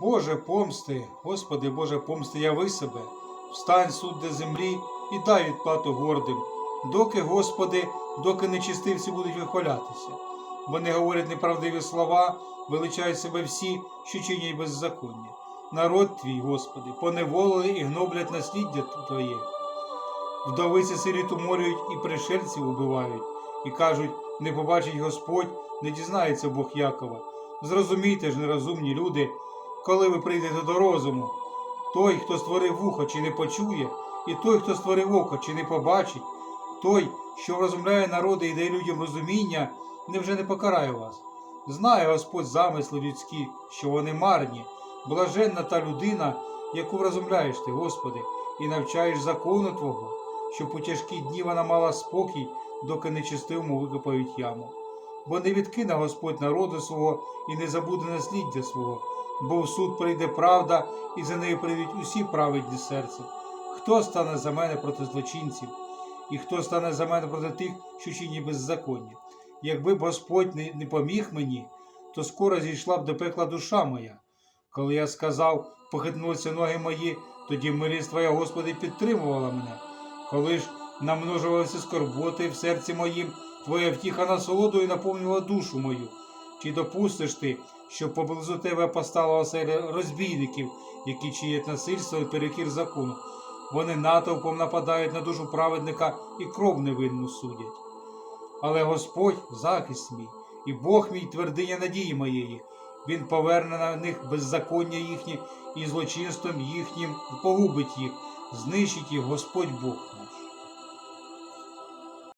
Боже помсти, Господи, Боже помсти, яви себе, встань судде землі і дай відплату гордим, доки, Господи, доки нечистивці будуть вихвалятися. Вони говорять неправдиві слова, величають себе всі, що чинять беззаконня. Народ твій, Господи, поневолили і гноблять насліддя Твоє. Вдовиці сиріт уморюють і пришельців убивають, і кажуть, не побачить Господь, не дізнається Бог Якова. Зрозумійте ж, нерозумні люди, коли ви прийдете до розуму. Той, хто створив вухо, чи не почує, і той, хто створив око, чи не побачить, той, що розумляє народи і дає людям розуміння, невже не покарає вас. Знає Господь замисли людські, що вони марні, блаженна та людина, яку врозумляєш ти, Господи, і навчаєш закону Твого, щоб у тяжкі дні вона мала спокій, доки нечистивому викопають яму. Бо не відкине Господь народу свого і не забуде насліддя свого, бо в суд прийде правда, і за нею прийдуть усі праведні серцем. Хто стане за мене проти злочинців, і хто стане за мене проти тих, що чинять беззаконня? Якби Господь не, поміг мені, то скоро зійшла б до пекла душа моя. Коли я сказав, похитнулися ноги мої, тоді милість Твоя, Господи, підтримувала мене. Коли ж намножувалися скорботи в серці моїм, Твоя втіха насолодою наповнювала душу мою. Чи допустиш ти, щоб поблизу тебе постала оселя розбійників, які чиють насильство і перекір закону? Вони натовпом нападають на душу праведника і кров невинну судять. Але Господь захист мій, і Бог мій твердиня надії моєї. Він поверне на них беззаконня їхнє і злочинством їхнім погубить їх, знищить їх Господь Бог.